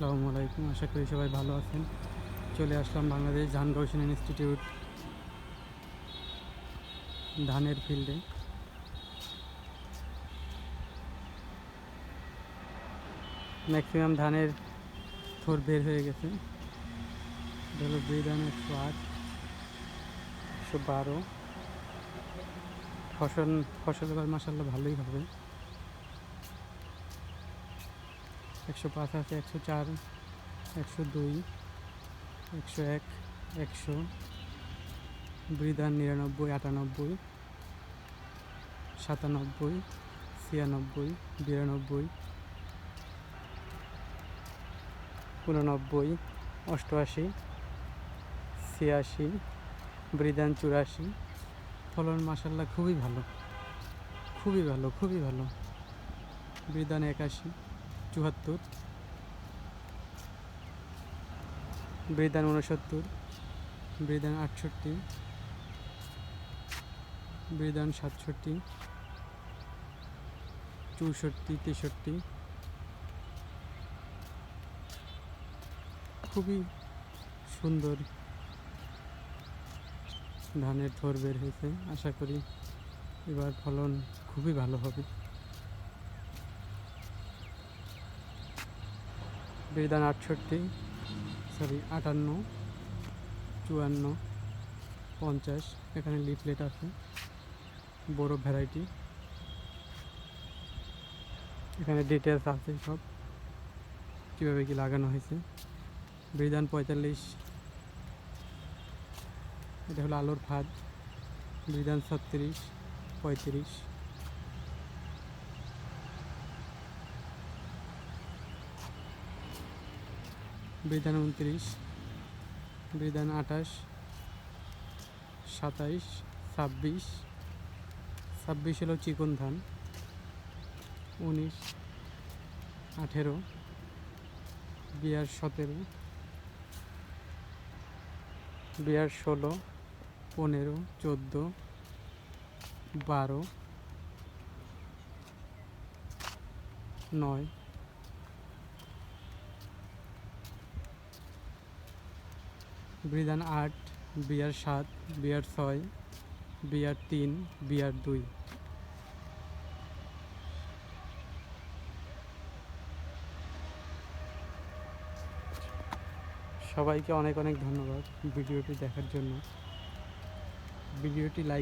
আসসালামু আলাইকুম, আশা করি সবাই ভালো আছেন। চলে আসলাম বাংলাদেশ ধান গবেষণা ইনস্টিটিউট ধানের ফিল্ডে। ম্যাক্সিমাম ধানের থোর বের হয়ে গেছে। এটা হলো ধান একশো আট একশো বারো। ফসল ফসল এবার মাসাল্লাহ ভালোই হবে। একশো পাঁচ আছে, একশো চার, একশো দুই, একশো এক, একশো বৃদান নিরানব্বই, আটানব্বই, সাতানব্বই, ছিয়ানব্বই, বিরানব্বই, উননব্বই, অষ্টআশি, ছিয়াশি বৃদান চুরাশি। ফলন মাসাল্লাহ খুবই ভালো খুবই ভালো খুবই ভালো। বৃদান একাশি। চুয়াত্তর। বৃদান উনসত্তর বৃদান আটষট্টি। বৃদান সাতষট্টি। চৌষট্টি, তেষট্টি। খুবই সুন্দর ধানের থর বের হয়েছে। আশা করি এবার ফলন খুবই ভালো হবে। বিধান আটষট্টি সরি আটান্ন, চুয়ান্ন, পঞ্চাশ, এখানে লিফলেট আছে, বড় ভ্যারাইটি এখানে ডিটেলস আছে সব, কীভাবে কি লাগানো হয়েছে। বিধান পঁয়তাল্লিশ। এটা হলো আলোর ফাঁদ। বিধান ছত্রিশ, পঁয়ত্রিশ। বিধান উনত্রিশ, বিধান আঠাশ, সাতাইশ, ছাব্বিশ ছাব্বিশ হলো চিকন ধান, উনিশ, আঠেরো, বিয়ার সতেরো, বিয়ার ষোলো, পনেরো, চোদ্দ, বারো, নয় বিধান আট, বিয়ার সাত, বিয়ার ছয়, বিয়ার তিন, বিয়ার দুই। সবাইকে অনেক অনেক ধন্যবাদ ভিডিওটি দেখার জন্য। ভিডিওটি লাইক